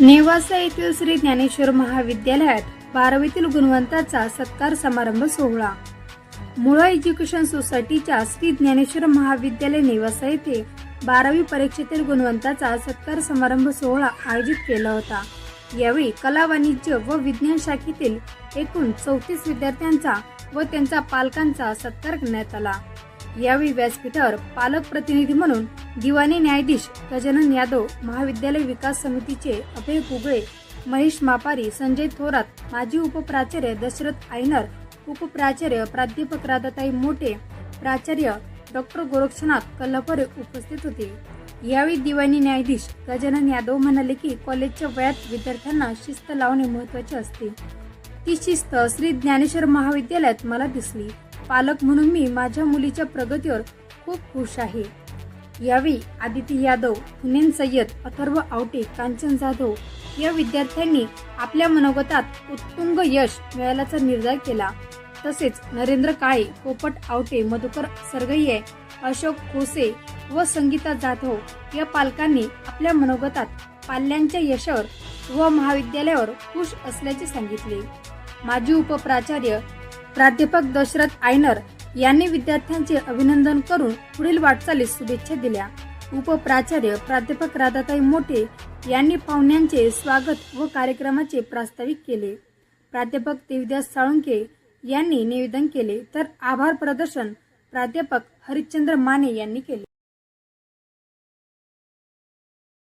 नेवासा येथील श्री ज्ञानेश्वर महाविद्यालयात बारावीतील गुणवंताचा सत्कार समारंभ सोहळा. मुळा एज्युकेशन सोसायटीच्या श्री ज्ञानेश्वर महाविद्यालय नेवासा येथे बारावी परीक्षेतील गुणवंताचा सत्कार समारंभ सोहळा आयोजित केला होता. यावेळी कला वाणिज्य व विज्ञान शाखेतील एकूण चौतीस विद्यार्थ्यांचा व त्यांचा पालकांचा सत्कार करण्यात आला. यावेळी व्यासपीठावर पालक प्रतिनिधी म्हणून दिवाणी न्यायाधीश गजानन यादव महाविद्यालय विकास समितीचे अभय कुगळे महेश मापारी संजय थोरात माजी उपप्राचार्य दशरथ आयनर उपप्राचार्य प्राध्यापक राधाताई मोठे प्राचार्य डॉक्टर गोरक्षनाथ कल्लापरे उपस्थित होते. यावेळी दिवाणी न्यायाधीश गजानन यादव म्हणाले की कॉलेजच्या वयात विद्यार्थ्यांना शिस्त लावणे महत्त्वाचे असते. ती शिस्त श्री ज्ञानेश्वर महाविद्यालयात मला दिसली. पालक म्हणून मी माझ्या मुलीच्या प्रगतीवर खूप खुश आहे. यावेळी आदिती यादव हुनेन सय्यद अथर्व आवटे कांचन जाधव या विद्यार्थ्यांनी आपल्या मनोगतात उत्तुंग यश मिळाल्याचा निर्धार केला. तसेच नरेंद्र काळे पोपट आवटे मधुकर सरगये अशोक खोसे व संगीता जाधव या पालकांनी आपल्या मनोगतात पाल्यांच्या यशावर व महाविद्यालयावर खुश असल्याचे सांगितले. माजी उपप्राचार्य प्राध्यापक दशरथ आयनर यांनी विद्यार्थ्यांचे अभिनंदन करून पुढील वाटचालीस शुभेच्छा दिल्या. उपप्राचार्य प्राध्यापक राधाताई मोठे यांनी पाहुण्यांचे स्वागत व कार्यक्रमाचे प्रास्ताविक केले. प्राध्यापक देवदास साळुंके यांनी निवेदन केले. तर आभार प्रदर्शन प्राध्यापक हरिश्चंद्र माने यांनी केले.